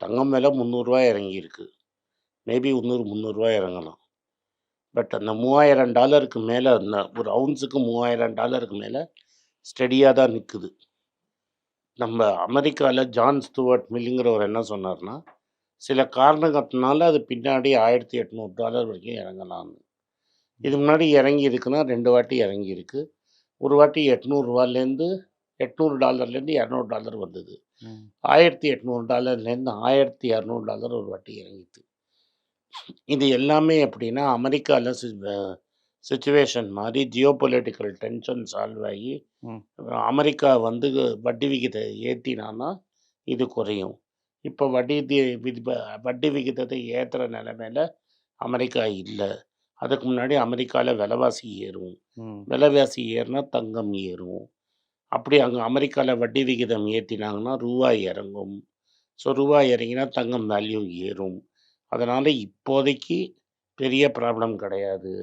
தங்கம் விலை முந்நூறுரூவா இறங்கியிருக்கு. மேபி இன்னொரு முந்நூறுரூவா இறங்கலாம். பட் அந்த மூவாயிரம் டாலருக்கு மேலே ஒரு அவுன்ஸுக்கு மூவாயிரம் டாலருக்கு மேலே ஸ்டடியாக தான் நிற்குது நம்ம அமெரிக்காவில் ஜான் ஸ்டூவர்ட் மில்லுங்கிறவர் என்ன சொன்னார்னா சில காரணங்கத்தினால அது பின்னாடி ஆயிரத்தி எட்நூறு டாலர் வரைக்கும் இறங்கலாம்னு. இது முன்னாடி இறங்கி இருக்குன்னா ரெண்டு வாட்டி இறங்கியிருக்கு. ஒரு வாட்டி எட்நூறுரூவாலேருந்து எட்நூறு டாலர்லேருந்து இரநூறு டாலர் வந்தது. ஆயிரத்தி எட்நூறு டாலர்லேருந்து ஆயிரத்தி இரநூறு டாலர் ஒரு வாட்டி இறங்கிது இது எல்லாமே எப்படின்னா அமெரிக்காவில் சுச்சுவேஷன் மாதிரி ஜியோ பொலிட்டிக்கல் டென்ஷன் சால்வ் ஆகி. அமெரிக்கா வந்து வட்டி விகிதை ஏற்றினான்னா இது குறையும் இப்போ வட்டி வட்டி விகிதத்தை ஏற்றுற நிலைமையில அமெரிக்கா இல்லை அதுக்கு முன்னாடி அமெரிக்காவில் விலைவாசி ஏறும். விலைவாசி ஏறினா தங்கம் ஏறும் அப்படி அங்கே அமெரிக்காவில் வட்டி விகிதம் ஏற்றினாங்கன்னா ரூபாய் இறங்கும். ஸோ ரூபாய் இறங்கினா தங்கம் வேல்யூ ஏறும். அதனால் இப்போதைக்கு பெரிய ப்ராப்ளம் கிடையாது.